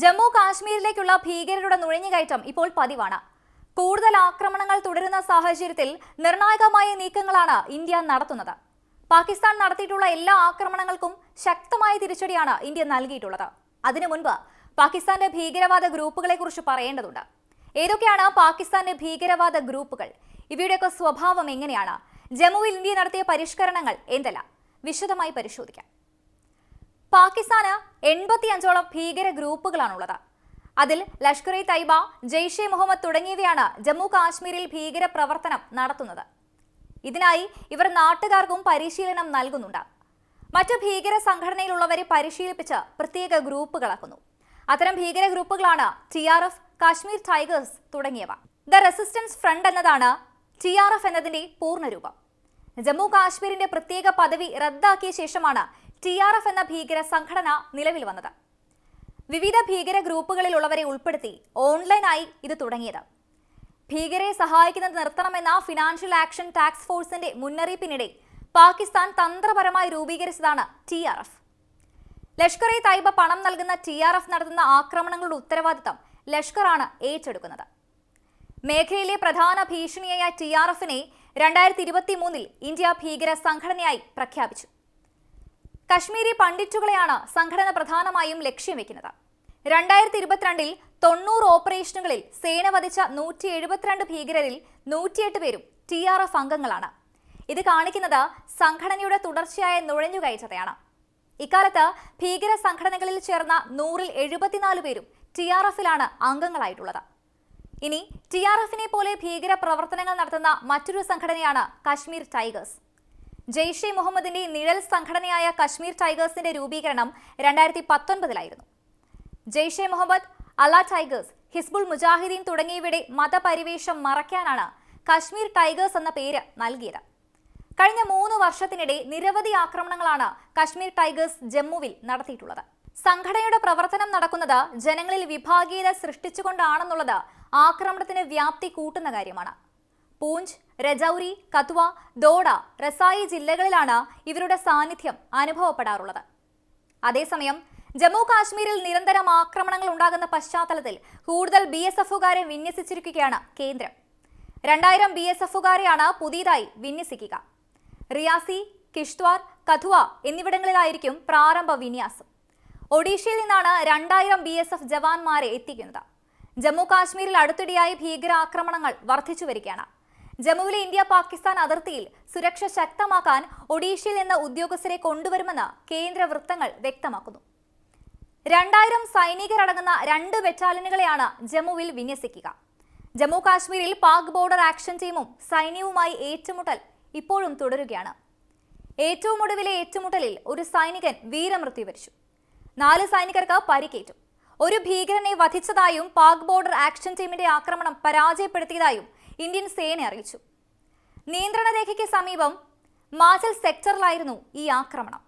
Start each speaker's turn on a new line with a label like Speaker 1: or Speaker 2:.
Speaker 1: ജമ്മു കാശ്മീരിലേക്കുള്ള ഭീകരരുടെ നുഴഞ്ഞുകയറ്റം ഇപ്പോൾ പതിവാണ്. കൂടുതൽ ആക്രമണങ്ങൾ തുടരുന്ന സാഹചര്യത്തിൽ നിർണായകമായ നീക്കങ്ങളാണ് ഇന്ത്യ നടത്തുന്നത്. പാകിസ്ഥാൻ നടത്തിയിട്ടുള്ള എല്ലാ ആക്രമണങ്ങൾക്കും ശക്തമായ തിരിച്ചടിയാണ് ഇന്ത്യ നൽകിയിട്ടുള്ളത്. അതിനു മുൻപ് പാകിസ്ഥാന്റെ ഭീകരവാദ ഗ്രൂപ്പുകളെക്കുറിച്ച് പറയേണ്ടതുണ്ട്. ഏതൊക്കെയാണ് പാകിസ്ഥാന്റെ ഭീകരവാദ ഗ്രൂപ്പുകൾ? ഇവയുടെയൊക്കെ സ്വഭാവം എങ്ങനെയാണ്? ജമ്മുവിൽ ഇന്ത്യ നടത്തിയ പരിഷ്കരണങ്ങൾ എന്തെല്ലാം? വിശദമായി പരിശോധിക്കാം. പാകിസ്ഥാന് എൺപത്തിയഞ്ചോളം ഭീകര ഗ്രൂപ്പുകളാണുള്ളത്. അതിൽ ലഷ്കർ ഇ തൈബ ജെയ്ഷെ മുഹമ്മദ് തുടങ്ങിയവയാണ് ജമ്മു കാശ്മീരിൽ ഭീകര പ്രവർത്തനം നടത്തുന്നത്. ഇതിനായി ഇവർ നാട്ടുകാർക്കും പരിശീലനം നൽകുന്നുണ്ട്. മറ്റു ഭീകര സംഘടനയിലുള്ളവരെ പരിശീലിപ്പിച്ച് പ്രത്യേക ഗ്രൂപ്പുകളാക്കുന്നു. അത്തരം ഭീകര ഗ്രൂപ്പുകളാണ് T R F Kashmir Tigers തുടങ്ങിയവ. ദ റെസിസ്റ്റൻസ് ഫ്രണ്ട് എന്നതാണ് ടി ആർ എഫ് എന്നതിന്റെ പൂർണരൂപം ജമ്മു കാശ്മീരിന്റെ പ്രത്യേക പദവി റദ്ദാക്കിയ ശേഷമാണ് ടി ആർ എഫ് എന്ന ഭീകര സംഘടന നിലവിൽ വന്നത്. വിവിധ ഭീകര ഗ്രൂപ്പുകളിലുള്ളവരെ ഉൾപ്പെടുത്തി ഓൺലൈനായി ഇത് തുടങ്ങിയത്. ഭീകരരെ സഹായിക്കുന്നത് നിർത്തണമെന്ന ഫിനാൻഷ്യൽ ആക്ഷൻ ടാക്സ് ഫോഴ്സിന്റെ മുന്നറിയിപ്പിനിടെ പാകിസ്ഥാൻ തന്ത്രപരമായി രൂപീകരിച്ചതാണ് T R F. Lashkar e Taiba പണം നൽകുന്ന ടി ആർ എഫ് നടത്തുന്ന ആക്രമണങ്ങളുടെ ഉത്തരവാദിത്തം ലഷ്കറാണ് ഏറ്റെടുക്കുന്നത്. മേഖലയിലെ പ്രധാന ഭീഷണിയായ ടി ആർ എഫിനെ രണ്ടായിരത്തി ഇരുപത്തി മൂന്നിൽ ഇന്ത്യ ഭീകര സംഘടനയായി പ്രഖ്യാപിച്ചു. കശ്മീരി പണ്ഡിറ്റുകളെയാണ് സംഘടന പ്രധാനമായും ലക്ഷ്യം വെക്കുന്നത്. രണ്ടായിരത്തി ഇരുപത്തിരണ്ടിൽ തൊണ്ണൂറ് ഓപ്പറേഷനുകളിൽ സേന വധിച്ച നൂറ്റി എഴുപത്തിരണ്ട് ഭീകരരിൽ നൂറ്റിയെട്ട് പേരും ടി ആർ എഫ് അംഗങ്ങളാണ്. ഇത് കാണിക്കുന്നത് സംഘടനയുടെ തുടർച്ചയായ നുഴഞ്ഞുകയറ്റതയാണ് ഇക്കാലത്ത് ഭീകര സംഘടനകളിൽ ചേർന്ന നൂറിൽ എഴുപത്തിനാല് പേരും ടി ആർ എഫിലാണ് അംഗങ്ങളായിട്ടുള്ളത്. ഇനി ടി ആർ എഫിനെ പോലെ ഭീകര പ്രവർത്തനങ്ങൾ നടത്തുന്ന മറ്റൊരു സംഘടനയാണ് കശ്മീർ ടൈഗേഴ്സ്. ജെയ്ഷെ മുഹമ്മദിന്റെ നിഴൽ സംഘടനയായ കശ്മീർ ടൈഗേഴ്സിന്റെ രൂപീകരണം രണ്ടായിരത്തി പത്തൊൻപതിലായിരുന്നു ജെയ്ഷെ മുഹമ്മദ് അല ടൈഗേഴ്സ് ഹിസ്ബുൾ മുജാഹിദീൻ തുടങ്ങിയവയുടെ മതപരിവേഷം മറയ്ക്കാനാണ് കശ്മീർ ടൈഗേഴ്സ് എന്ന പേര് നൽകിയത്. കഴിഞ്ഞ മൂന്ന് വർഷത്തിനിടെ നിരവധി ആക്രമണങ്ങളാണ് കശ്മീർ ടൈഗേഴ്സ് ജമ്മുവിൽ നടത്തിയിട്ടുള്ളത്. സംഘടനയുടെ പ്രവർത്തനം നടക്കുന്നത് ജനങ്ങളിൽ വിഭാഗീയത സൃഷ്ടിച്ചുകൊണ്ടാണെന്നുള്ളത് ആക്രമണത്തിന് വ്യാപ്തി കൂട്ടുന്ന കാര്യമാണ്. പൂഞ്ച് രജൌരി കത്വ ദോഡ റസായി ജില്ലകളിലാണ് ഇവരുടെ സാന്നിധ്യം അനുഭവപ്പെടാറുള്ളത്. അതേസമയം ജമ്മു കാശ്മീരിൽ നിരന്തരം ആക്രമണങ്ങൾ ഉണ്ടാകുന്ന പശ്ചാത്തലത്തിൽ കൂടുതൽ ബി എസ് എഫുകാരെ വിന്യസിച്ചിരിക്കുകയാണ് കേന്ദ്രം. രണ്ടായിരം ബി എസ് എഫുകാരെയാണ് പുതിയതായി വിന്യസിക്കുക. റിയാസി കിഷ്ത്വാർ കഥുവ എന്നിവിടങ്ങളിലായിരിക്കും പ്രാരംഭ വിന്യാസം. ഒഡീഷയിൽ നിന്നാണ് രണ്ടായിരം ബി എസ് എഫ് ജവാന്മാരെ എത്തിക്കുന്നത്. ജമ്മു കാശ്മീരിൽ അടുത്തിടെയായി ഭീകരാക്രമണങ്ങൾ വർദ്ധിച്ചു വരികയാണ്. ജമ്മുവിലെ ഇന്ത്യ പാകിസ്ഥാൻ അതിർത്തിയിൽ സുരക്ഷ ശക്തമാക്കാൻ ഒഡീഷയിൽ നിന്ന് ഉദ്യോഗസ്ഥരെ കൊണ്ടുവരുമെന്ന് കേന്ദ്ര വൃത്തങ്ങൾ വ്യക്തമാക്കുന്നു. രണ്ടായിരം സൈനികരടങ്ങുന്ന രണ്ട് ബറ്റാലിയനുകളെയാണ് ജമ്മുവിൽ വിന്യസിക്കുക. ജമ്മു കാശ്മീരിൽ പാക് ബോർഡർ ആക്ഷൻ ടീമും സൈന്യവുമായി ഏറ്റുമുട്ടൽ ഇപ്പോഴും തുടരുകയാണ്. ഏറ്റവും ഒടുവിലെ ഏറ്റുമുട്ടലിൽ ഒരു സൈനികൻ വീരമൃത്യു വരിച്ചു. നാല് സൈനികർക്ക് പരിക്കേറ്റു. ഒരു ഭീകരനെ വധിച്ചതായും പാക് ബോർഡർ ആക്ഷൻ ടീമിന്റെ ആക്രമണം പരാജയപ്പെടുത്തിയതായും ഇന്ത്യൻ സേന അറിയിച്ചു. നിയന്ത്രണ രേഖയ്ക്ക് സമീപം മാജൽ സെക്ടറിലായിരുന്നു ഈ ആക്രമണം.